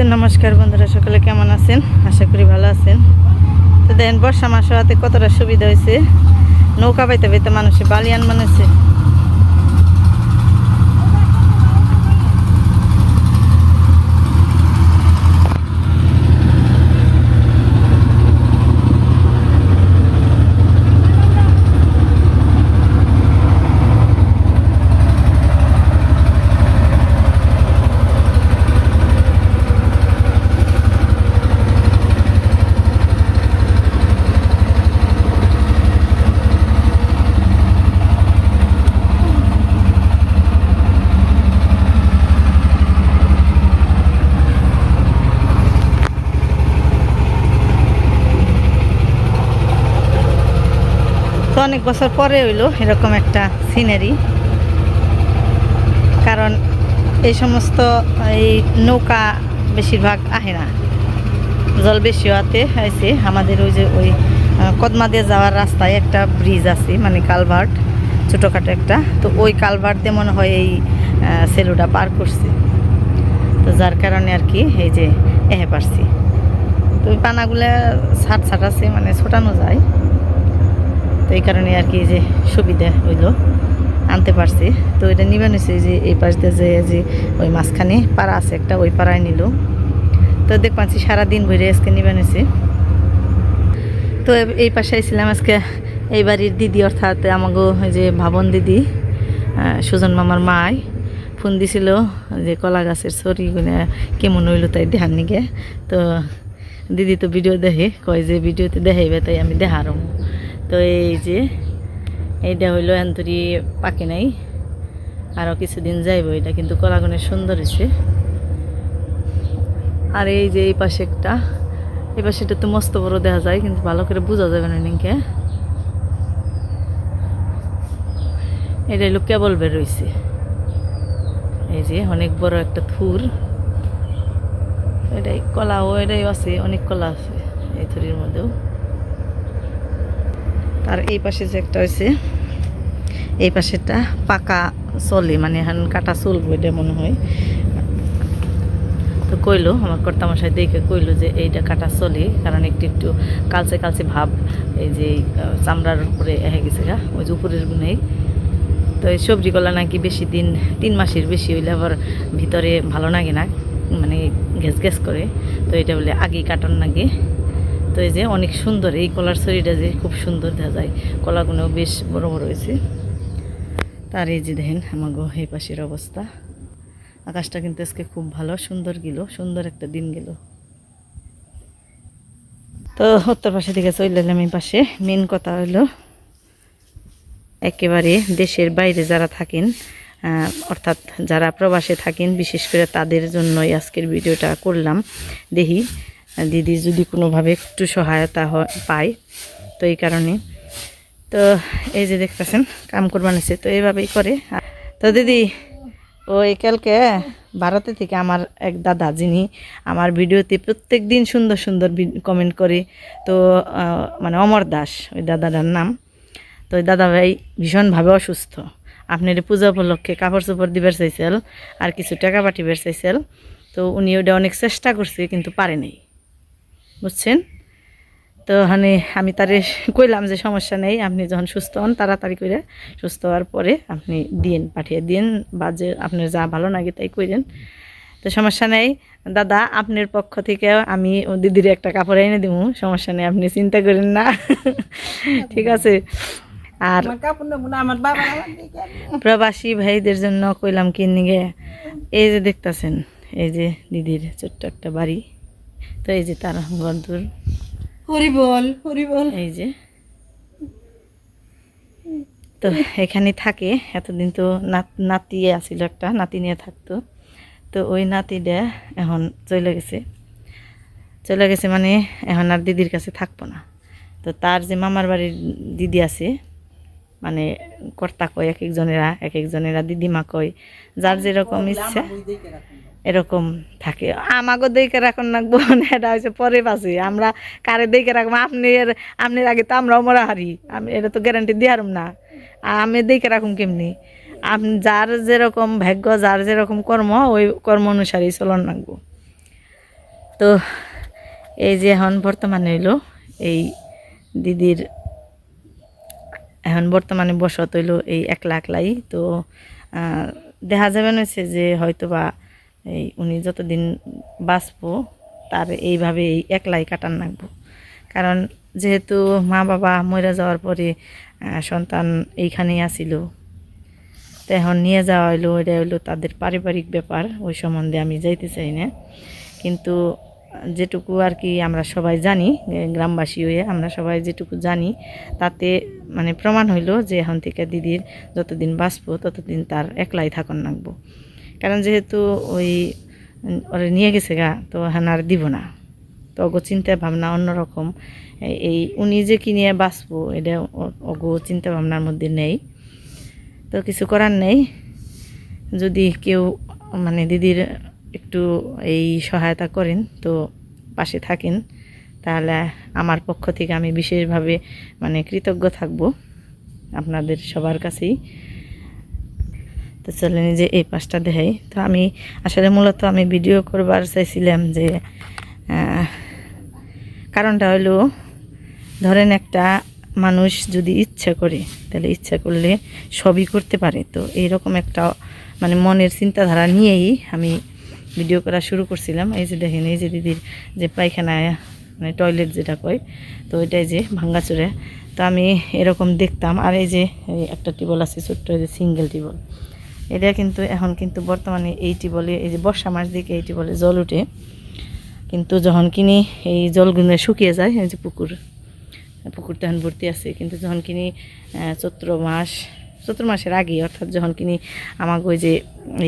তো নমস্কার বন্ধুরা, সকলে কেমন আছেন? আশা করি ভালো আছেন। তো দেন, বর্ষা মাস হওয়াতে কতটা সুবিধা হয়েছে? নৌকা পাইতে পাইতে মানুষে বালিয়ান মানেছে তো অনেক বছর পরে হইল এরকম একটা সিনারি কারণ এই সমস্ত, এই নৌকা বেশিরভাগ আহে না। জল বেশি হওয়াতে হয়েছে। আমাদের ওই যে ওই কদমা দিয়ে যাওয়ার রাস্তায় একটা ব্রিজ আছে মানে কালভার্ট ছোটোখাটো একটা। তো ওই কালভার্ট দিয়ে মনে হয় এই সেলুটা পার করছে। তো যার কারণে আর কি এই যে এহে পারছি। তো ওই পানাগুলা ছাট ছাট আছে মানে ছোটানো যায়। তো এই কারণে আর কি যে সুবিধা হইল, আনতে পারছি। তো এটা নিবে নিছে যে এই পাশ দিয়ে যে যে ওই মাঝখানে পাড়া আছে একটা, ওই পাড়ায় নিল। তো দেখ পাচ্ছি সারাদিন ভরে আজকে নিবে নিছে তো এই পাশে আইছিলাম আজকে এই বাড়ির দিদি, অর্থাৎ আমাগো যে ভাবন দিদি সুজন মামার মায় ফোন দিছিল যে কলা গাছের সরিগুলো কেমন হইল তাই দেখার নিগে। তো দিদি তো ভিডিও দেখে, কয় যে ভিডিওতে দেখাইবে তাই আমি দেখারম। তো এই যে, এইটা হইল এন্তরি পাকে নাই। আরও কিছুদিন যাইব, এটা কিন্তু কলাগুনের সুন্দর হয়েছে আর এই যে এই পাশে একটা, এই পাশে এটা তো মস্ত বড় দেখা যায়, কিন্তু ভালো করে বোঝা যাবে না নিকে এটা হলো কেবল বের রয়েছে এই যে অনেক বড় একটা থুর। এটাই কলাও এটাই আছে, অনেক কলা আছে এই থুরির মধ্যেও। আর এই পাশে যে একটা হয়েছে এই পাশেটা পাকা চলে মানে এখন কাটা চলবো বইটা মনে হয়। তো কইলো আমার কর্তামশাই দেখে কইলো যে এইটা কাটা চলে, কারণ একটু একটু কালচে কালচে ভাব, এই যে চামড়ার উপরে এসে গেছে গা, ওই যে উপরের গুণেই। তো এই সবজিগুলা নাকি বেশি দিন, তিন মাসের বেশি হইলে আবার ভিতরে ভালো লাগে না মানে গ্যাস গ্যাস করে। তো এটা বলে আগেই কাটন নাকি তো এই যে অনেক সুন্দর, এই কলার শরীরটা যে খুব সুন্দর দেখা যায়। কলাগুলো বেশ বড় বড় হয়েছে। তার এই যে দেখেন আমাগো এই পাশের অবস্থা। আকাশটা কিন্তু আজকে খুব ভালো, সুন্দর গেল, সুন্দর একটা দিন গেল। তো উত্তর পাশে থেকে চলে এলাম এই পাশে। মেন কথা হলো, একেবারে দেশের বাইরে যারা থাকেন অর্থাৎ যারা প্রবাসে থাকেন, বিশেষ করে তাদের জন্যই আজকের ভিডিওটা করলাম। দেখি দিদি যদি কোনোভাবে একটু সহায়তা হয়, পায়, তো এই কারণে। তো এই যে দেখতেছেন, কাম করবার নিছে তো এইভাবেই করে। তো দিদি ওই কালকে ভারতে থেকে আমার এক দাদা, যিনি আমার ভিডিওতে প্রত্যেক দিন সুন্দর সুন্দর কমেন্ট করে, তো মানে অমর দাস, ওই দাদাটার নাম। তো ওই দাদা ভাই ভীষণভাবে অসুস্থ। আপনার পূজা উপলক্ষে কাপড় চোপড় দিবার চাইছিল, আর কিছু টাকা পাঠিবার চাইছিল, তো উনি ওটা অনেক চেষ্টা করছে, কিন্তু পারে নাই। বুঝছেন? তো মানে আমি তারে কইলাম যে সমস্যা নেই আপনি যখন সুস্থ হন তাড়াতাড়ি করে সুস্থ হওয়ার পরে আপনি দিন পাঠিয়ে দিন বা যে আপনার যা ভালো লাগে তাই কইরেন। তো সমস্যা নেই। দাদা আপনার পক্ষ থেকে আমি দিদির একটা কাপড় এনে দিব সমস্যা নেই আপনি চিন্তা করেন না। ঠিক আছে? আর। প্রবাসী ভাইদের জন্য কইলাম কিনে গে এই যে দেখতাছেন এই যে দিদির ছোট্ট একটা বাড়ি। তো এই যে তার গদুর হরি বল হরি বল। এই যে। তো এখানে থাকে এতদিন তো নাত- আছিল একটা নাতি নিয়ে থাকতো। তো ওই নাতিটা এখন চলে গেছে। চলে গেছে মানে এখন আর দিদির কাছে থাকব না। তো তার যে মামার বাড়ির দিদি আছে মানে কর্তা কয় এক একজনেরা এক একজনেরা দিদিমা কয় যার যেরকম ইচ্ছা। এরকম থাকে। আমাকে দেখে রাখুন না এটা হচ্ছে পরে বাসি আমরা কারে দেখে রাখব? আপনি এর- আপনার আগে তো আমরাও মরা হারি। আমি, এটা তো গ্যারান্টি দিয়ে হারুম না। আমি দেখে রাখুন কেমনি? আপনি যার যেরকম ভাগ্য, যার যেরকম কর্ম, ওই কর্ম অনুসারেই চলন রাখব তো এই যে এখন বর্তমানে হইল, এই দিদির এখন বর্তমানে বসত হইল এই একলা একলাই। তো দেখা যাবে না হচ্ছে যে হয়তো বা এই উনি যতদিন বাঁচবো, তার এইভাবে এই একলাই কাটান লাগবো। কারণ যেহেতু মা বাবা মরে যাওয়ার পরে সন্তান এইখানেই আসিল, তো এখন নিয়ে যাওয়া হইল এটা হইল তাদের পারিবারিক ব্যাপার, ওই সম্বন্ধে আমি যাইতে চাই না। কিন্তু যেটুকু আর কি আমরা সবাই জানি গ্রামবাসী হয়ে আমরা সবাই যেটুকু জানি, তাতে মানে প্রমাণ হইল যে এখন থেকে দিদির যতদিন বাঁচবো, ততদিন তার একলাই থাকুন লাগবো। কারণ যেহেতু ওই ওরে নিয়ে গেছে গা, তো হ্যাঁ আর দিব না। তো অগো চিন্তা ভাবনা অন্যরকম। এই- উনি যে কি নিয়ে বাঁচবো, এটা অগো চিন্তা ভাবনার মধ্যে নেই। তো কিছু করার নেই। যদি কেউ মানে দিদির একটু এই সহায়তা করেন, তো পাশে থাকেন, তাহলে আমার পক্ষ থেকে আমি বিশেষভাবে মানে কৃতজ্ঞ থাকব আপনাদের সবার কাছেই। তো চলেন যে এই পাশটা দেখাই। তো আমি আসলে মূলত আমি ভিডিও করবার চাইছিলাম যে কারণটা হলো, ধরেন একটা মানুষ যদি ইচ্ছা করে, তাহলে ইচ্ছা করলে সবই করতে পারে। তো এইরকম একটা মানে মনের চিন্তাধারা নিয়েই আমি ভিডিও করা শুরু করছিলাম। এই যে দেখেন, এই যে দিদির যে পায়খানায় মানে টয়লেট যেটা কয়, তো ওইটাই যে ভাঙ্গাচুরে। তো আমি এরকম দেখতাম। আর এই যে একটা টিবল আছে ছোট্ট, এই যে সিঙ্গেল টিবল এটা কিন্তু এখন কিন্তু বর্তমানে এইটি বলে, এই যে বর্ষা মাস দিকে এইটি বলে জল উঠে। কিন্তু যখন কিনি এই জলগুলো শুকিয়ে যায়, এই যে পুকুর পুকুর তখন ভর্তি আছে, কিন্তু যখন কিনি চৈত্র মাস, চৈত্র মাসের আগে অর্থাৎ যখন কিনি আমাকে ওই যে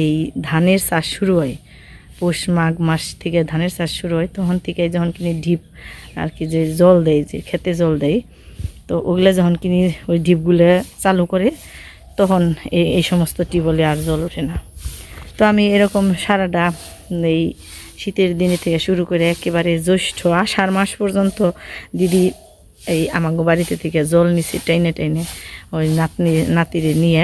এই ধানের চাষ শুরু হয়, পৌষ মাঘ মাস থেকে ধানের চাষ শুরু হয়, তখন থেকে যখন কিনি ঢিপ আর কি যে জল দেয়, যে খেতে জল দেয়, তো ওগুলো যখন কিনি ওই ঢিপগুলো চালু করে তখন এই সমস্ত টিউবওয়েলে আর জল ওঠে না। তো আমি এরকম সারাটা এই শীতের দিনে থেকে শুরু করে একেবারে জ্যৈষ্ঠ আষাঢ় মাস পর্যন্ত দিদি এই আমাগো বাড়িতে থেকে জল নিছি টাইনে টাইনে ওই নাতনি নাতিরে নিয়ে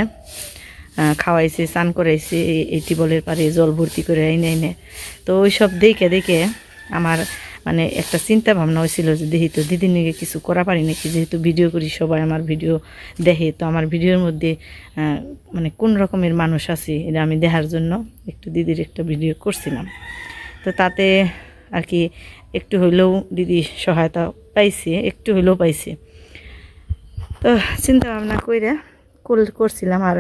খাওয়াইছে, স্নান করাইছে এই এই টিবলের পারে জল ভর্তি করে এনে এনে। তো ওই সব দেখে দেখে আমার মানে একটা চিন্তা ভাবনা হয়েছিল যে দেখি তো দিদির নিয়ে কিছু করা পারি নাকি যেহেতু ভিডিও করি, সবাই আমার ভিডিও দেখে, তো আমার ভিডিওর মধ্যে মানে কোন রকমের মানুষ আছে, এটা আমি দেখার জন্য একটু দিদির একটা ভিডিও করছিলাম। তো তাতে আর কি একটু হইলেও দিদি সহায়তা পাইছে, একটু হইলেও পাইছে। তো চিন্তা ভাবনা করে কল করছিলাম আর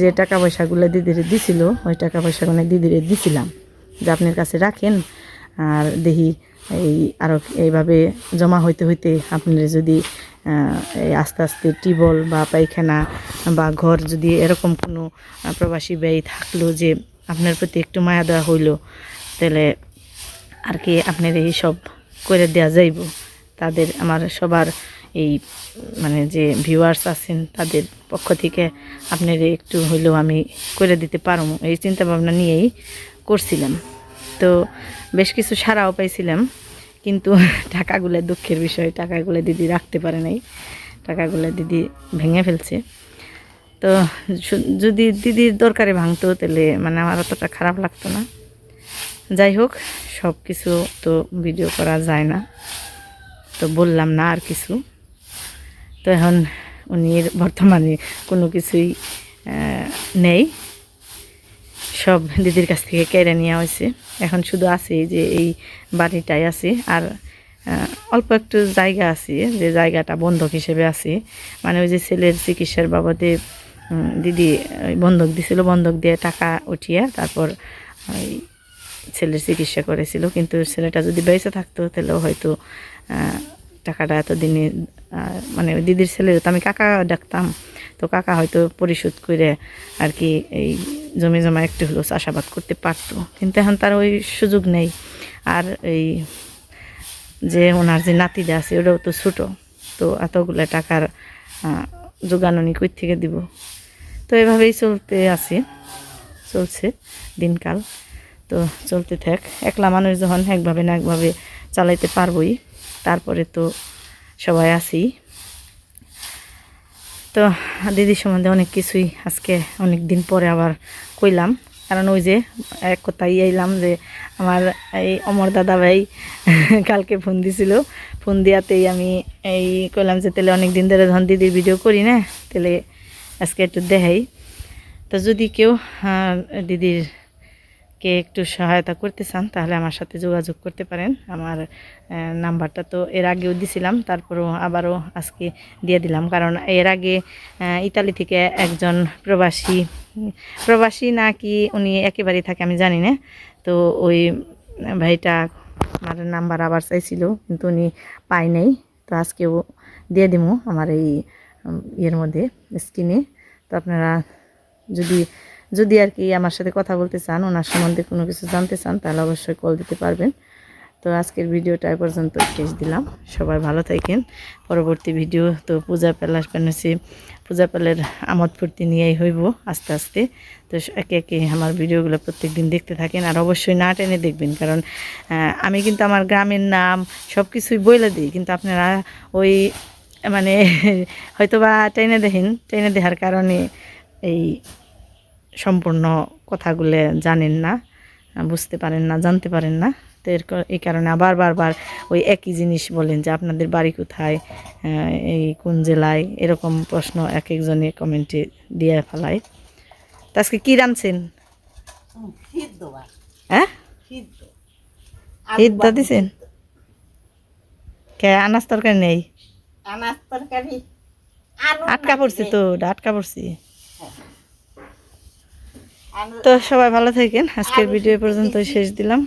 যে টাকা পয়সাগুলো দিদিরে দিছিল, ওই টাকা পয়সাগুলো দিদিরে দিছিলাম। যে আপনার কাছে রাখেন আর দেখি এই আরও এইভাবে জমা হইতে হইতে আপনার যদি এই আস্তে আস্তে টিবল বা পায়খানা বা ঘর যদি এরকম কোনো প্রবাসী ব্যয় থাকল যে আপনার প্রতি একটু মায়া দেওয়া হইল, তাহলে আর কি আপনার এই সব করে দেওয়া যাইব। তাদের আমার সবার এই মানে যে ভিউয়ার্স আছেন তাদের পক্ষ থেকে আপনার একটু হইলেও আমি করে দিতে পারব। এই চিন্তা ভাবনা নিয়েই করছিলাম। তো বেশ কিছু সারাও পাইছিলাম। কিন্তু টাকাগুলো দুঃখের বিষয়, টাকাগুলো দিদি রাখতে পারে নাই। টাকাগুলো দিদি ভেঙে ফেলছে। তো যদি দিদির দরকারে ভাঙতো তাহলে মানে আমার অতটা খারাপ লাগতো না। যাই হোক, সব কিছু তো ভিডিও করা যায় না। তো বললাম না আর কিছু। তো এখন উনি বর্তমানে কোনো কিছুই নেই। সব দিদির কাছ থেকে কেড়ে নেওয়া হয়েছে। এখন শুধু আছে যে এই বাড়িটাই আছে আর অল্প একটু জায়গা আছে, যে জায়গাটা বন্ধক হিসেবে আছে। মানে ওই যে ছেলের চিকিৎসার বাবদে দিদি বন্ধক দিছিল, বন্ধক দিয়ে টাকা উঠিয়ে তারপর ওই ছেলের চিকিৎসা করেছিল। কিন্তু ছেলেটা যদি বেঁচে থাকতো, তাহলেও হয়তো টাকাটা এতদিনে মানে দিদির ছেলের, তো আমি কাকা ডাকতাম। তো কাকা হয়তো পরিশোধ করে আর কি এই জমি জমা একটু হলেও চাষাবাদ করতে পারতো। কিন্তু এখন তার ওই সুযোগ নেই। আর এই যে ওনার যে নাতিটা আছে ওটাও তো ছোটো। তো এতগুলো টাকার আহ, যোগান উনি কই থেকে দিব? তো এভাবেই চলতে আছে চলছে দিনকাল। তো চলতে থাক। একলা মানুষ যখন একভাবে না একভাবে চালাইতে পারবই তারপরে তো সবাই আছি তো দিদির সম্বন্ধে অনেক কিছুই আজকে অনেক দিন পরে আবার কইলাম। কারণ ওই যে এক কথাই এলাম যে আমার এই অমর দাদা ভাই কালকে ফোন দিছিল। ফোন দেওয়াতেই আমি এই কইলাম যে, তাহলে অনেক দিন ধরে ধন দিদির ভিডিও করি না? তাহলে আজকে একটু দেখাই। তো যদি কেউ দিদির কে একটু সহায়তা করতে চান, তাহলে আমার সাথে যোগাযোগ করতে পারেন। আমার নাম্বারটা তো এর আগেও দিছিলাম, তারপরও আবারও আজকে দিয়ে দিলাম। কারণ এর আগে ইতালি থেকে একজন প্রবাসী প্রবাসী না কি উনি একেবারেই থাকে, আমি জানি না। তো ওই ভাইটা আমার নাম্বার আবার চাইছিল, কিন্তু উনি পাই নাই। তো আজকেও দিয়ে দিব আমার এই ইয়ের মধ্যে স্ক্রিনে তো আপনারা যদি যদি আর কি আমার সাথে কথা বলতে চান, ওনার সম্বন্ধে কোনো কিছু জানতে চান, তাহলে অবশ্যই কল দিতে পারবেন। তো আজকের ভিডিওটা পর্যন্ত শেষ দিলাম। সবাই ভালো থাকেন। পরবর্তী ভিডিও তো পূজা পেল আসবেন হচ্ছে, পূজা পেলের আমোদ ফুর্তি নিয়েই হইব আস্তে আস্তে। তো একে একে আমার ভিডিওগুলো প্রত্যেক দিন দেখতে থাকেন, আর অবশ্যই না টেনে দেখবেন। কারণ আমি কিন্তু আমার গ্রামের নাম সব কিছুই বলে দিই, কিন্তু আপনারা ওই মানে হয়তো বা টেনে দেখেন, টেনে দেখার কারণে এই সম্পূর্ণ কথাগুলো জানেন না বুঝতে পারেন না জানতে পারেন না। তো এর এই কারণে আবার বারবার ওই একই জিনিস বলেন যে আপনাদের বাড়ি কোথায় এই কোন জেলায় এরকম প্রশ্ন এক একজনে কমেন্টে দিয়ে ফেলায়। তো আজকে কী রাঁধছেন? হ্যাঁ? হিদ্দা দিছেন? কে আনাজ তরকারি নেই? আনাজ তরকারি। আটকা পড়ছি তো আটকা পড়ছি। তো সবাই ভালো থাকেন। আজকের ভিডিও পর্যন্ত শেষ দিলাম।